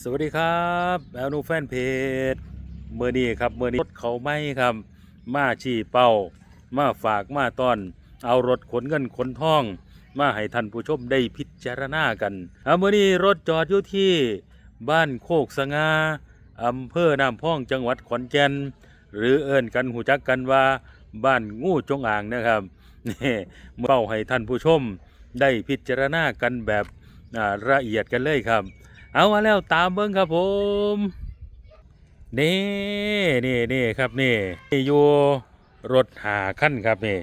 สวัสดีครับแอลนูแฟนเพจเมื่อนี้ครับเมื่อนี้รถเขาไม่ครับ มาชี้เป้า มาฝากมาตอน เอารถขนเงินขนทอง มาให้ท่านผู้ชมได้พิจารณากันเอาเมื่อนี้รถจอดอยู่ที่บ้านโคกสงาอำเภอน้ำพองจังหวัดขอนแก่นหรือเอิ้นกันหูจักกันว่าบ้านงูจงอางนะครับนี่เป้าให้ท่านผู้ชมได้พิจารณากันแบบอ่าละเอียดกันเลยครับ เอามาแล้วตามเบิ้งครับผมนี่นี่นี่ครับนี่นี่อยู่รถหาขั้นครับนี่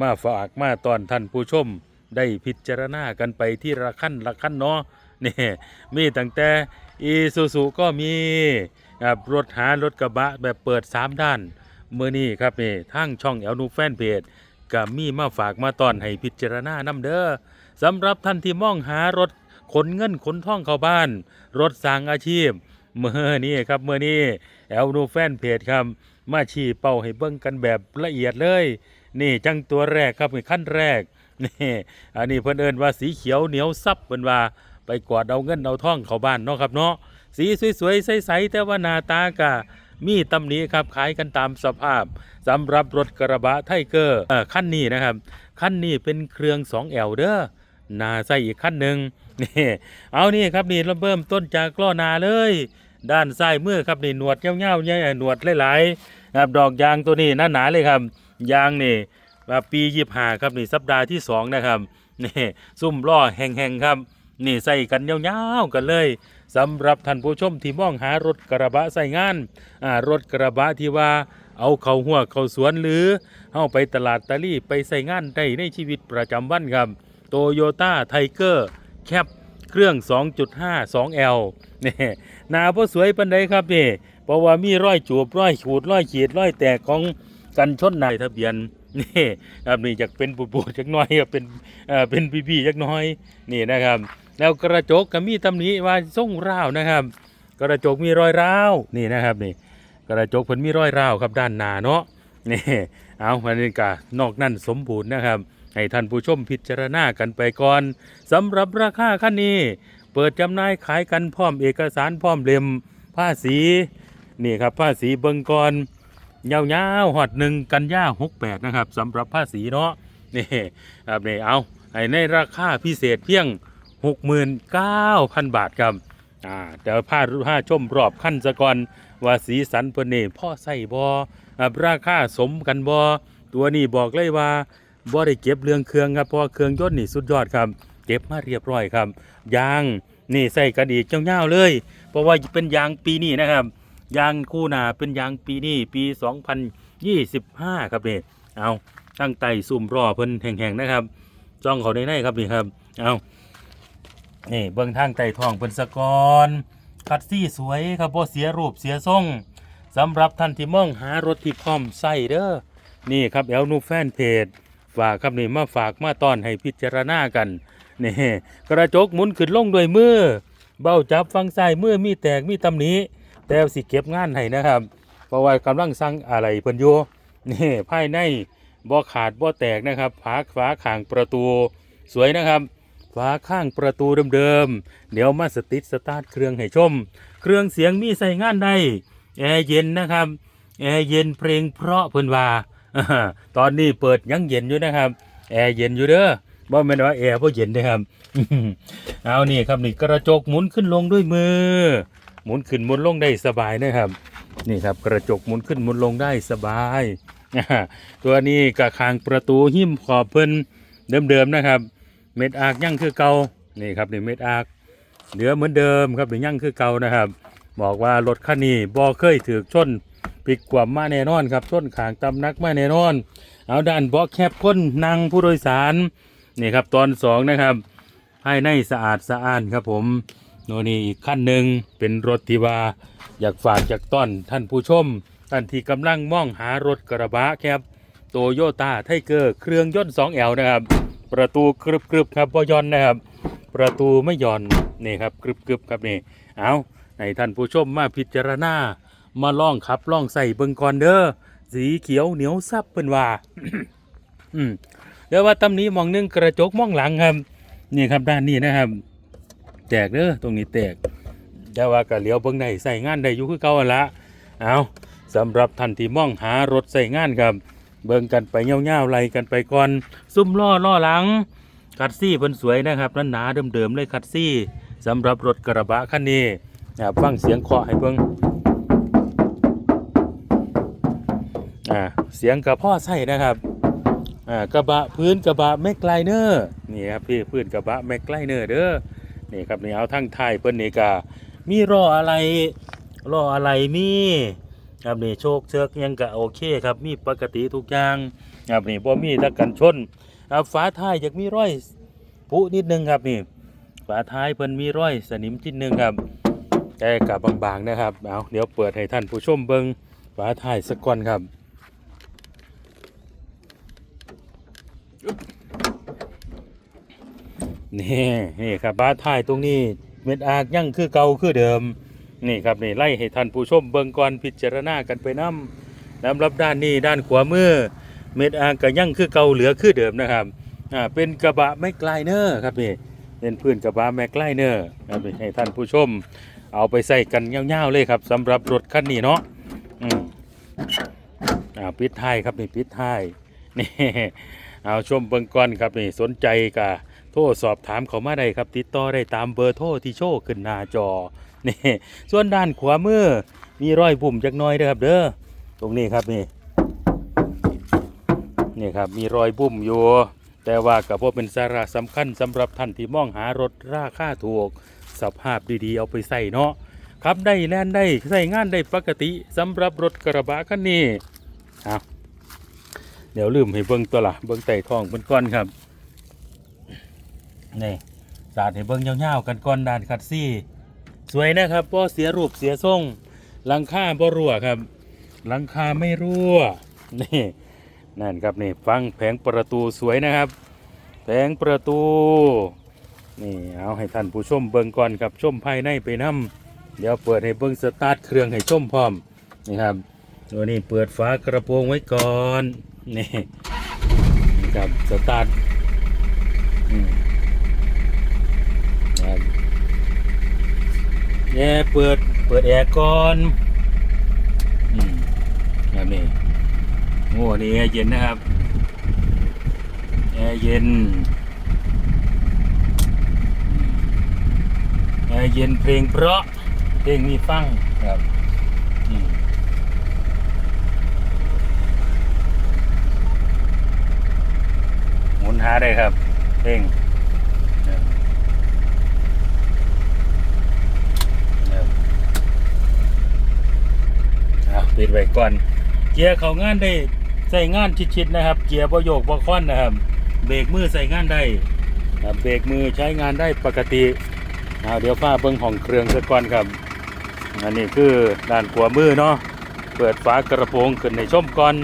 มาฝากมาตอนท่านผู้ชมได้พิจารณากันไปที่ละขั้นละขั้นเนาะนี่มีตั้งแต่อีซูซูก็มีครับรถหารถกระบะแบบเปิด 3 ด้านเมื่อนี้ครับนี่ทางช่องแอลนูแฟนเพจก็มีมาฝากมาตอนให้พิจารณานำเด้อสำหรับท่านที่มองหารถ ขนเงินขนท่องเข้าบ้าน รถสร้างอาชีพ เมื่อนี้ครับเมื่อนี้แอลนูแฟนเพจครับ มาชี้เป้าให้เบิ่งกันแบบละเอียดเลย นี่จังตัวแรกครับขั้นแรกนี่อันนี้เพิ่นเอิ้นว่าสีเขียวเหนียวซับเพิ่นว่าไปกอดเอาเงินเอาท่องเข้าบ้านเนาะครับเนาะสีสวยๆใสๆแต่ว่าหน้าตากะมีตำหนิครับขายกันตามสภาพสำหรับรถกระบะไทเกอร์เอ่อคันนี้นะครับคันนี้เป็นเครื่อง 2L เด้อนาใส่อีกขั้นหนึ่ง นี่เอานี่ครับนี่เราเริ่มต้นจากกล้อนาเลย ด้านซ้ายมือครับนี่หนวดเงี้ยวๆเนี่ยหนวดหลายๆครับดอกยางตัวนี้หนาๆเลยครับยางนี่แบบปียี่ห้าครับนี่สัปดาห์ที่สองนะครับนี่ซุ่มล้อแห้งๆครับ นี่ใส่กันยาวๆกันเลยสำหรับท่านผู้ชมที่มองหารถกระบะใส่งานอ่ารถกระบะที่ว่าเอาเข้าหัวเข้าสวนหรือเอาไปตลาดตะลี่ไปใส่งานได้ในชีวิตประจำวันครับโตโยต้าไทเกอร์ แคปเครื่อง 2.5 2L นี่หนาพ่สวยปันใดครับนี่เพราะว่ามีร้อยจูบร้อยขูดร้อยขีดร้อยแตกของกันชนในทะเบียนนี่ครับนี่จะเป็นปูปูจักน้อยครับเป็นเอ่อเป็นปีๆจักน้อยนี่นะครับ แล้วกระจกก็มีตำหนิว่าส่งร้าวนะครับ กระจกมีรอยร้าวนี่นะครับนี่กระจกเพิ่นมีรอยร้าวครับด้านหน้าเนาะนี่เอาวันนี้ก็นอกนั้นสมบูรณ์นะครับ ให้ท่านผู้ชมพิจารณากันไปก่อนสำหรับราคาคันนี้ เปิดจำหน่ายขายกันพร้อมเอกสารพร้อมเล่มภาษีนี่ครับภาษีเบิงกรยาวๆหอดหนึ่งกันย่าหกแปดนะครับสำหรับภาษีเนาะนี่ครับนี่เอาให้ในราคาพิเศษเพียง 69,000 บาทครับอ่าแต่ผ้าผ้าชมรอบขั้นสะก่อนว่าสีสันเพิ่นนี่พ่อใส่บอราคาสมกันบอตัวนี้บอกเลยว่า บ่ได้เก็บเรื่องเครื่องครับเพราะว่าเครื่องยนต์นี่สุดยอดครับ เก็บมาเรียบร้อยครับยางนี่ใส่กันอีกเจ้าๆเลย เพราะว่าเป็นยางปีนี้นะครับยางคู่หนาเป็นยางปีนี้ปี 2025 ครับนี่เอาตั้งไต่ซุ่มรอเพิ่นแห่งๆนะครับจ้องเขาในในครับนี่ครับเอานี่เบิ่งทางไต่ทองเพิ่นสะกอนคัดซี่สวยครับบ่เสียรูปเสียทรงสำหรับท่านที่มองหารถที่พร้อมใส่เด้อนี่ครับแอลนูแฟนเพจ ฝากครับนี่มาฝากมาตอนให้พิจารณากันนี่กระจกหมุนขึ้นลงด้วยมือ เบ้าจับฟังซ้ายมือมีแตกมีตำหนิแต่สิเก็บงานให้นะครับเพราะว่ากำลังสั่งอะไรเพิ่นอยู่นี่ภายในบ่ขาดบ่แตกนะครับฝาฝาข้างประตูสวยนะครับฝาข้างประตูเดิมๆเดี๋ยวมาสติสตาร์ทเครื่องให้ชม เครื่องเสียงมีใส่งานได้แอร์เย็นนะครับแอร์เย็นเพลงเพราะเพิ่นว่า ตอนนี้เปิดยังเย็นอยู่นะครับแอร์เย็นอยู่เด้อบ่แม่นว่าแอร์บ่เย็นนะครับเอานี่ครับนี่กระจกหมุนขึ้นลงด้วยมือ หมุนขึ้นหมุนลงได้สบายนะครับ นี่ครับกระจกหมุนขึ้นหมุนลงได้สบาย ตัวนี้กระคางประตูหิ้มขอบเพิ่นเดิมๆนะครับ เม็ดอากยังคือเก่านี่ครับนี่เม็ดอากเหลือเหมือนเดิมครับหรือยังคือเก่านะครับ บอกว่ารถคันนี้บ่เคยถือชน ปิดกว่ามาแน่นอนครับส้นขางตำนักมาแน่นอน เอาด้านเบาะแคบคนนั่งผู้โดยสารนี่ครับตอนสองนะครับภายในสะอาดสะอ้านครับผมโน่นนี่อีกขั้นหนึ่งเป็นรถทีว่าอยากฝากจากต้อนท่านผู้ชมท่านที่กำลังมองหารถกระบะครับโตโยต้าไทเกอร์เครื่องยนต์ 2L นะครับ ประตูกรึบกรึบครับบ่ยอนนะครับ ประตูไม่ย่อนนี่ครับกรึบกรึบครับนี่เอาให้ท่านผู้ชมมาพิจารณา มาล่องขับล่องใส่เบิงก่อนเด้อสีเขียวเหนียวซับเพิ่นว่าอืมเดี๋ยวว่าตำนี้มองหนึงกระจกมองหลังครับ นี่ครับด้านนี้นะครับ แตกเด้อตรงนี้แตกแแต่ว่าก็เหลียวเบิงได้ใส่งานได้อยู่คือเก่าละเอาสำหรับท่านที่มองหารถใส่งานครับ เบิ่งกันไปเงาวๆไล่กันไปก่อน ซุ่มล้อล้อหลังคัดซี่เพิ่นสวยนะครับหนาเดิมๆเลยคัดซี่สำหรับรถกระบะคันนี้นะครับฟังเสียงเคาะให้เบิ่ง อ่าเสียงกับพ่อใส่นะครับอ่ากระบะพื้นกระบะแม็กไลเนอร์นี่ครับพี่พื้นกระบะแม็กไลเนอร์เด้อนี่ครับนี่เอาทั้งไทยเพิ่นนี่ก็มีล้ออะไรล้ออะไรมีครับนี่โชคเชือกยังก็โอเคครับมีปกติทุกอย่างครับนี่บ่มีทักกันชนครับฝาท้ายอยากมีร้อยผุนิดนึงครับนี่ฝาท้ายเพิ่นมีร้อยสนิมจิดนึงครับแต่กับบางๆนะครับเอาเดี๋ยวเปิดให้ท่านผู้ชมเบิงฝาท้ายสักก่อนครับ นี่นี่ครับฝาท้ายตรงนี้เม็ดอากยังคือเก่าคือเดิมนี่ครับนี่ไล่ให้ท่านผู้ชมเบิงก่อนพิจารณากันไปน้ำน้ำรับด้านนี้ด้านขวามือเม็ดอางก็ยังคือเก่าเหลือคือเดิมนะครับอ่าเป็นกระบะแมกไลเนอร์ครับนี่เป็นพื้นกระบะแมกไลเนอร์ครับนี่ให้ท่านผู้ชม เอาไปใส่กันเงาวๆเลยครับสำหรับรถคันนี้เนาะอืมอ่าปิดท้ายครับนี่ปิดท้ายนี่เอาชมเบิ่งก่อนครับนี่สนใจกะโท รสอบถามเขามาได้ครับ ติดต่อได้ตามเบอร์โทรที่โชว์ขึ้นหน้าจอนี่ส่วนด้านขวามือมีรอยบุ่มจักน้อยเด้อครับเด้อตรงนี้ครับนี่นี่ครับมีรอยบุ่มอยู่แต่ว่ากับพวเป็นสาระสำคัญสำหรับท่านที่มองหารถราคาถูกสภาพดีๆ เอาไปใส่เนาะครับได้แล่นได้ใส่งานได้ปกติสำหรับรถกระบะคันนี้เอาเดี๋ยวลืมให้เบิ้งตัวละเบิ้งไต่ทองเบิ้งก้อนครับ นี่สาดให้เบิ้งยาวๆกันก้อนด้านคัดซี่ สวยนะครับพอเสียรูปเสียทรงหลังคาบ่รั่วครับหลังคาไม่รั่วนี่นั่นครับนี่ฟังแผงประตูสวยนะครับ แผงประตูนี่เอาให้ท่านผู้ชมเบิ่งก่อนครับชมภายในไปนํเดี๋ยวเปิดให้เบิ่งสตาร์ทเครื่องให้ชมพร้อมนี่ครับตัวนี้เปิดฝากระโปรงไว้ก่อนนี่นี่ครับสตาร์ทอืมครับ แย่เปิด เปิดแอร์ก่อนอืมแบบนี้โอ้นี่แอร์เย็นนะครับ แอร์เย็น แอร์เย็นเพลงเพราะ เพลงมีฟังครับอืมหมุนหาได้ครับ เพลงครับครับเอา ปิดไว้ก่อน เกียร์เขางานได้ใส่งานชิดๆนะครับ เกียร์ประโยกบ่ค่อนนะครับ เบรกมือใส่งานได้เบรกมือใช้งานได้ปกติเอาเดี๋ยวฟ้าเบิ้งห้องเครื่องสักก่อนครับ อันนี้คือด้านขวามือเนาะ เปิดฝากระโปรงขึ้นในช่มก่อน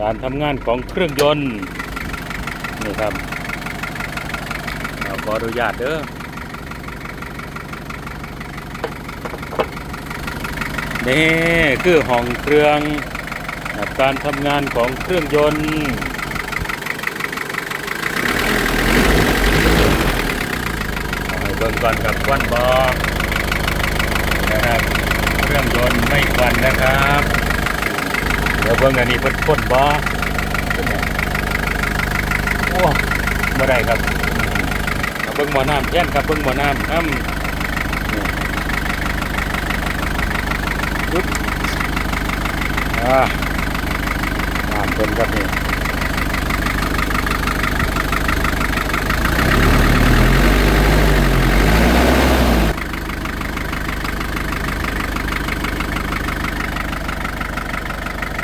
การทำงานของเครื่องยนต์ นี่ครับขออนุญาตเด้อ นี่คือห้องเครื่องการทำงานของเครื่องยนต์เบิ่งก่อนกับควันบอกนะครับเครื่องยนต์ไม่ควันนะครับเดี๋ยวเบิ่งอันนี้เพิ่นพ่นบอโอ้บ่ได้ครับเบิ่งหมอน้ำแท่นครับเบิ่งหมอน้ำน้ำนี่ปึ๊บ อ่าน้ำเต็มครับนี่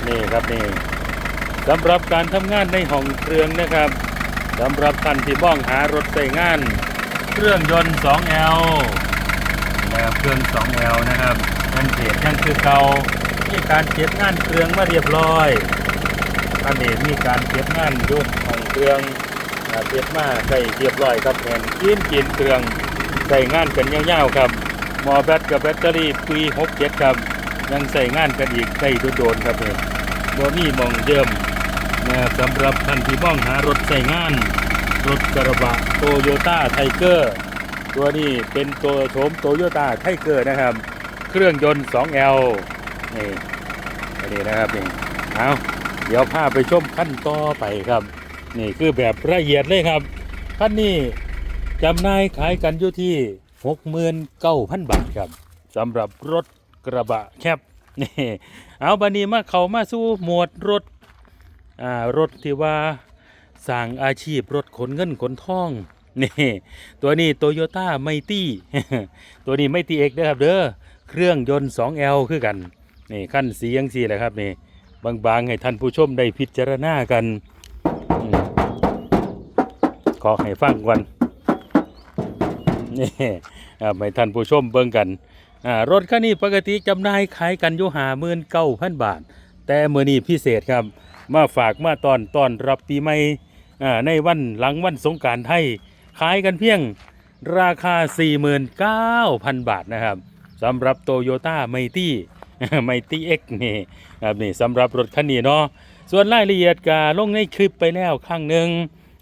นี่ครับนี่สำหรับการทำงานในห้องเครื่องนะครับสำหรับท่านที่มองหารถใส่งาน เครื่องยนต์ 2L นะครับเครื่อง 2L นะครับมันเพจยังคือเก่า มีการเก็บงานเครื่องมาเรียบร้อยอันนี้มีการเก็บงานยุ่ของเครื่องเก็บมาใส่เรียบร้อยครับแทนกินกินเครื่องใส่งานกันยาวๆครับมอแบตกับแบตเตอรี่ปี67ครับ ยังใส่งานกันอีกใส่โดนๆครับเนี่ยบ่มีหมองเดิมนะสำหรับท่านที่มองหารถใส่งาน รถกระบะโตโยต้าไทเกอร์ตัวนี้เป็นตัวโฉมโตโยต้าไทเกอร์นะครับ เครื่องยนต์ 2L นี่อันนี้นะครับนี่เอาเดี๋ยวพาไปชมขั้นต่อไปครับ นี่คือแบบละเอียดเลยครับขั้นนี้จำนายขายกันอยู่ที่69,000บาทครับสำหรับรถกระบะแคบนี่เอาบันนี้มาเขามาสู่หมวดรถอ่ารถที่ว่าสร้างอาชีพรถขนเงินขนทองนี่ตัวนี้โตโยต้าไมตี้ตัวนี้ไมตี้เอกนะครับเด้อเครื่องยนต์ 2L คือกัน นี่ขั้นสียังสีแหละครับนี่บางๆให้ท่านผู้ชมได้พิจารณากันอขอให้ฟังก่อนนี่อ่าให้ท่านผู้ชมเบิ่งกันรถคันนี้ปกติจำหน่ายขายกันอยู่หาหมื่นเก้าพันบาท แต่เมื่อนี้พิเศษครับ มาฝากมาตอนตอนรับปีใหม่ในวันหลังวันสงการไทยขายกันเพียงราคา 49,000 บาทนะครับสำหรับโตโยต้าไมตี้ ไมตี้เอ็กนี่ครับนี่สำหรับรถคันนี้เนาะส่วนรายละเอียดกาลงในคลิปไปแล้วข้างหนึ่ง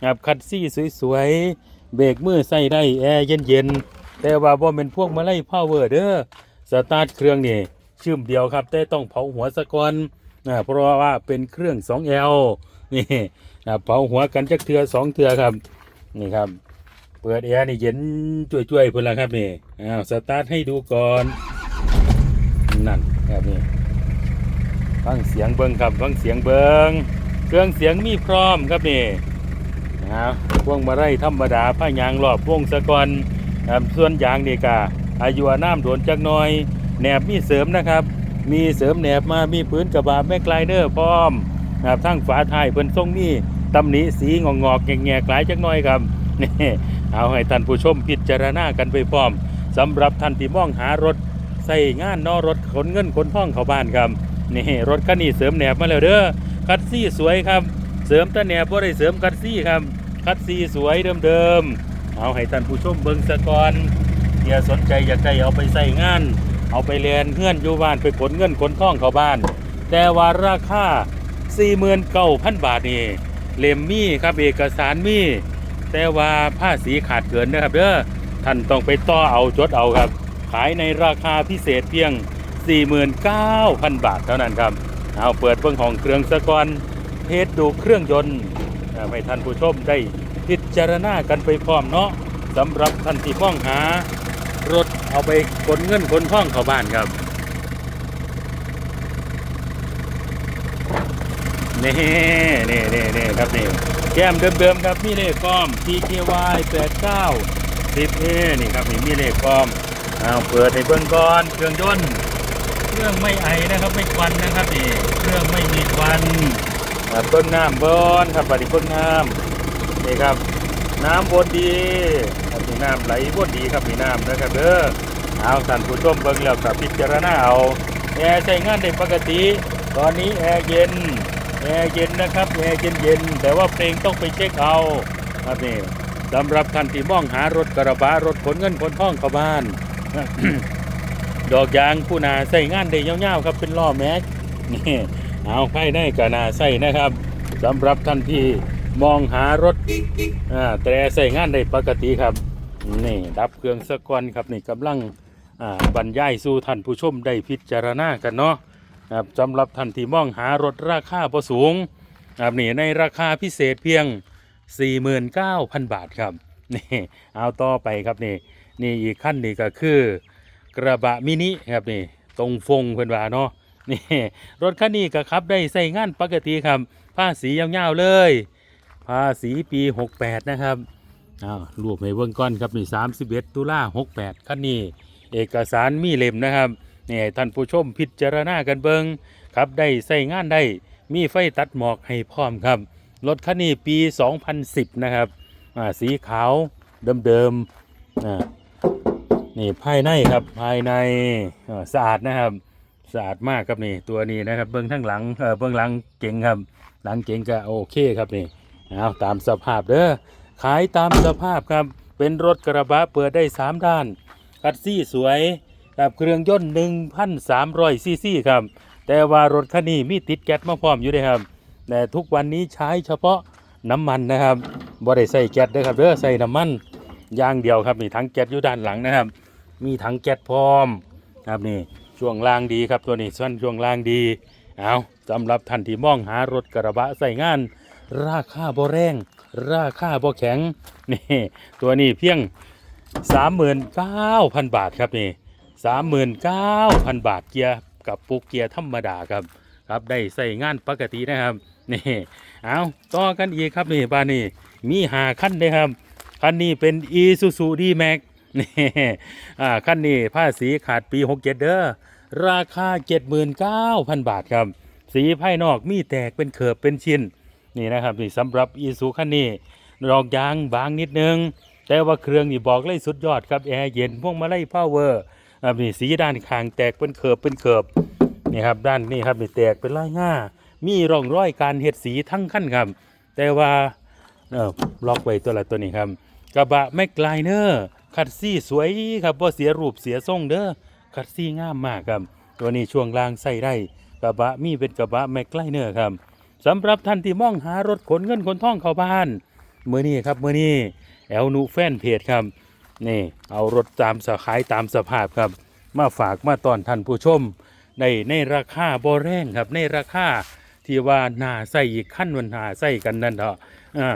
ครับคัดซี่สวยๆ เบรกมือใส่ได้แอร์เย็นๆ แต่ว่าบ่เป็นพวกมาไล่พาวเวอร์เด้อสตาร์ทเครื่องนี่ชื่มเดียวครับ แต่ต้องเผาหัวสะก่อนอ่าเพราะว่าเป็นเครื่อง 2L นี่อ่าเผาหัวกันจักเทือสองเทือครับ นี่ครับ เปิดแอร์นี่เย็นจ่วยๆเพื่อนละครับนี่อ้าวสตาร์ทให้ดูก่อน นั่นครับนี่ฟังเสียงเบิ้งครับฟังเสียงเบิ้งเครื่องเสียงมีพร้อมครับนี่อ้าวพวงมาไร่ธรรมดาผ้ายางรอบพวงสะกอนครับส่วนยางนี่กาอายุน้ำโดนจักน่อยแหนบมีเสริมนะครับ มีเสริมแหนบมามีพื้นกระบะแม่ไกลเนอร์พร้อมครับทั้งฝาท้ายเพิ่นทรงมีตำหนิสีงอกๆแง่ๆคล้ายจักน่อยครับนี่เอาให้ท่านผู้ชมพิจารณากันไปพร้อมสำหรับท่านที่มองหารถ ใส่งานนอรถขนเงินขนทองเข้าบ้านครับนี่รถคันนี้เสริมแหนบมาแล้วเด้อคัดซี่สวยครับ เสริมตะแหนบบ่ได้เสริมคัดซี่ครับคัดซี่สวยเดิมๆเอาให้ท่านผู้ชมเบิ่งสะก่อนเดี๋ยวสนใจอยากได้เอาไปใส่งาน เอาไปเรียนเงื่อนอยู่บ้านไปขนเงินขนทองเข้าบ้าน แต่ว่าราคา49,000 บาทนี่เล่มมี่ครับเอกสารมี่แต่ว่าผ้าสีขาดเกินนะครับเด้อท่านต้องไปต่อเอาจดเอาครับ ขายในราคาพิเศษเพียง 49,000 บาทเท่านั้นครับเอาเปิดเบิ่งของเครื่องสะกอนเทสดูเครื่องยนต์ให้ท่านผู้ชมได้พิจารณากันไปพร้อมเนาะสำหรับท่านที่ฟ้องหารถเอาไปขนเงินขนทองเข้าบ้านครับนี่นี่นี่นี่ครับนี่แก้มเดิมๆครับมีเลขกล้อม TKY 89 10A นี่ครับนี่มีเลขกล้อม เอาเปิดในเบื้องก่อนเครื่องยนต์เครื่องไม่ไอนะครับไม่ควันนะครับนี่เครื่องไม่มีควันอ่าต้นน้ำบอนครับปฏิต้นน้ำนี่ครับ น้ำวนดีครับมีน้ำไหลวนดีครับมีน้ำนะครับเด้อเอาท่านผู้ชมเบิ่งแล้วกับพิจารณาเอาแอร์ใช้งานได้ปกติ ตอนนี้แอร์เย็นแอร์เย็นนะครับแอร์เย็นเย็นแต่ว่าเพลงต้องไปเช็คเอาครับนี่สำหรับท่านที่มองหารถกระบะรถขนเงินขนทองเข้าบ้าน ดอกยางผู้นาใส่งานได้ยาวๆครับเป็นล้อแม็กนี่เอาภายในก็นาใส่นะครับสำหรับท่านที่มองหารถอ่าแต่ใส่งานได้ปกติครับนี่ดับเครื่องสะกอนครับนี่กำลังอ่าบรรยายสู่ท่านผู้ชมได้พิจารณากันเนาะครับสำหรับท่านที่มองหารถราคาพอสูงครับนี่ในราคาพิเศษเพียง 49,000 บาทครับนี่เอาต่อไปครับนี่ นี่อีกขั้นนี่ก็คือกระบะมินิครับนี่ตรงฟงเพื่อนว่าเนาะนี่รถคันนี้ก็ขับได้ใส่งานปกติครับภาษียาวๆเลยภาษีปี 68 นะครับอ้าวรวบให้เบิ่งก้อนครับนี่31 ตุลา68คันนี้เอกสารมีเล่มนะครับนี่ท่านผู้ชมพิจารณากันเบิงครับได้ใส่งานได้มีไฟตัดหมอกให้พร้อมครับ รถคันนี้ปี 2010 นะครับอ่าสีขาวเดิมๆอ่า นี่ภายในครับภายในสะอาดนะครับสะอาดมากครับนี่ตัวนี้นะครับเบื้องทั้งหลังเออเบื้องหลังเก๋งครับ หลังเก๋งก็โอเคครับนี่เอาตามสภาพเด้อขายตามสภาพครับเป็นรถกระบะเปิดได้ 3 ด้านคัดซี่สวยกับเครื่องยนต์1,300ซีซีครับ แต่ว่ารถคันนี้มีติดแก๊สมาพร้อมอยู่เด้ครับ แต่ทุกวันนี้ใช้เฉพาะน้ำมันนะครับบ่ได้ใส่แก๊สเด้อครับเด้อใส่น้ำมัน ย่างเดียวครับนี่ถังแก๊สอยู่ด้านหลังนะครับ มีถังแก๊สพร้อมครับนี่ช่วงล่างดีครับตัวนี้ส่วนช่วงล่างดีเอาสำหรับท่านที่มองหารถกระบะใส่งาน ราคาบ่แรง ราคาบ่แข็งนี่ตัวนี้เพียง 39,000 บาทครับนี่39,000 บาทเกียร์กับปุกเกียร์ธรรมดาครับครับได้ใส่งานปกตินะครับนี่เอาต่อกันอีกครับนี่บ้านนี้มีหาขั้นเลยครับ คันนี้เป็น e s u s u d max นี่อ่าคันนี้ภาษีขาดปี 67 เด้อราคา 79,000 บาทครับ สีภายนอกมีแตกเป็นเขิบเป็นชิ้น นี่นะครับนี่สำหรับ e s u คันนี้ดอกยางบางนิดนึง แต่ว่าเครื่องนี่บอกเลยสุดยอดครับ แอร์เย็นพวงมาลัยพาวเวอร์อ่านี่สีด้านข้างแตกเป็นเขิบเป็นเขิบนี่ครับด้านนี้ครับนี่แตกเป็นลายง่ามีร่องรอยการเฮ็ดสีทั้งขั้นครับ แต่ว่าเออล็อกไว้ตัวละตัวนี้ครับ กระบะแมกไลเนอร์คัดซี่สวยครับบ่เสียรูปเสียทรงเด้อคัดซี่งามมากครับ ตัวนี้ช่วงล่างใส่ได้ กระบะมีเป็นกระบะแมกไลเนอร์ครับสำหรับท่านที่มองหารถขนเงินขนทองเข้าบ้านเมื้อนี้ครับเมื้อนี้แอลนูแฟนเพจครับนี่เอารถตามสขายตามสภาพครับ มาฝากมาตอนท่านผู้ชมในในราคาบ่แรงครับในราคาที่ว่าน่าใส่อีกขั้นวันหาใส่กันนั่นเถอะอ่า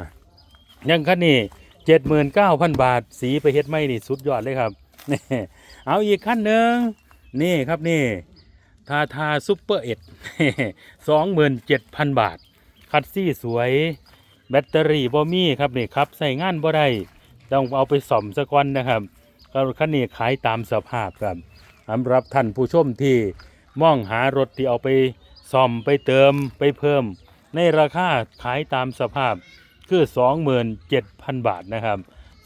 ยังคันนี้ เจ็ดหมื่นเก้าพันบาท สีไปเฮ็ดไม่นี่สุดยอดเลยครับนี่เอาอีกขั้นหนึ่งนี่ครับนี่ทาทาซุปเปอร์เอ็ดสองหมื่นเจ็ดพันบาท คัดซี่สวย แบตเตอรี่บ่มีครับนี่ครับใส่งานบ่ได้ต้องเอาไปซ่อมสะก่อนนะครับคันนี้ขายตามสภาพครับสำหรับท่านผู้ชมที่มองหารถที่เอาไปซ่อมไปเติมไปเพิ่ม ในราคาขายตามสภาพ คือ 27,000 บาทนะครับ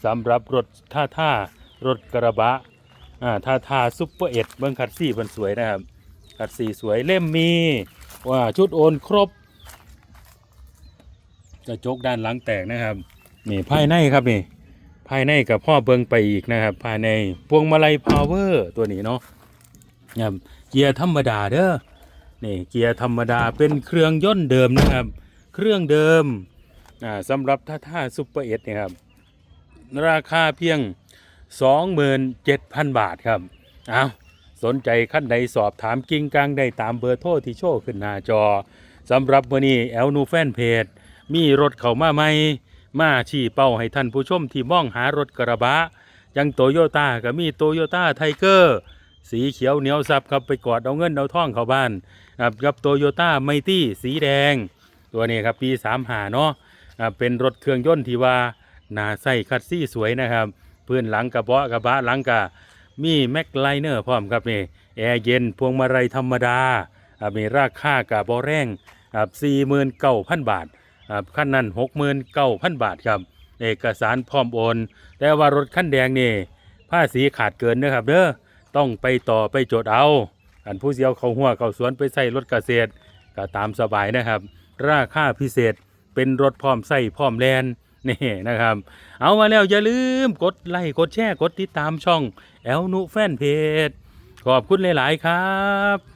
สำหรับรถท่าท่ารถกระบะอ่าท่าท่าซุปเปอร์เอ็ดเบิ้งคัดซี่มันสวยนะครับคัดซี่สวยเล่มมีว่าชุดโอนครบกระจกด้านหลังแตกนะครับนี่ภายในครับนี่ภายในกับพ่อเบิงไปอีกนะครับ ภายในพวงมาลัยพาวเวอร์ตัวนี้เนาะครับเกียร์ธรรมดาเด้อนี่เกียร์ธรรมดาเป็นเครื่องยนต์เดิมนะครับ เครื่องเดิม สำหรับท่าท่าซุปเปอร์เอ็ดนี่ยครับราคาเพียง 27,000 บาทครับเอาสนใจขั้นใดสอบถามกิ่งกลางได้ตามเบอร์โทรที่โชว์ขึ้นหน้าจอสำหรับวันนี้แอลนูแฟนเพจมีรถเข้ามาใหม่มาชี้เป้าให้ท่านผู้ชมที่มองหารถกระบะยังโตโยต้าก็มีโตโยต้าไทเกอร์สีเขียวเหนียวซับครับไปกอดเอาเงินเอาท่องเข้าบ้านครับกับโตโยต้าไมตี้สีแดง ตัวนี้ครับปี3หาเนาะ เป็นรถเครื่องยนต์ที่ว่าหนาใส่คัดซี่สวยนะครับพื้นหลังกระเบาะกระบะหลังกะมีแม็กไลเนอร์พร้อมครับนี่แอร์เย็นพวงมาลัยธรรมดาอ่ามีราคากะบอแรงครับ49,000บาทครับขั้นนั้นหกหมื่นเก้าพันบาทครับเอกสารพร้อมโอน แต่ว่ารถขั้นแดงนี่ภาษีขาดเกินนะครับเด้อต้องไปต่อไปโจทย์เอา อันผู้เสียวเขาหัวเขาสวนไปใส่รถเกษตรก็ตามสบายนะครับ ราคาพิเศษ เป็นรถพร้อมใส่พร้อมแลนนี่นะครับ เอามาแล้วอย่าลืมกดไลค์กดแชร์กดติดตามช่องแอลนุแฟนเพจขอบคุณหลาย ๆ ครับ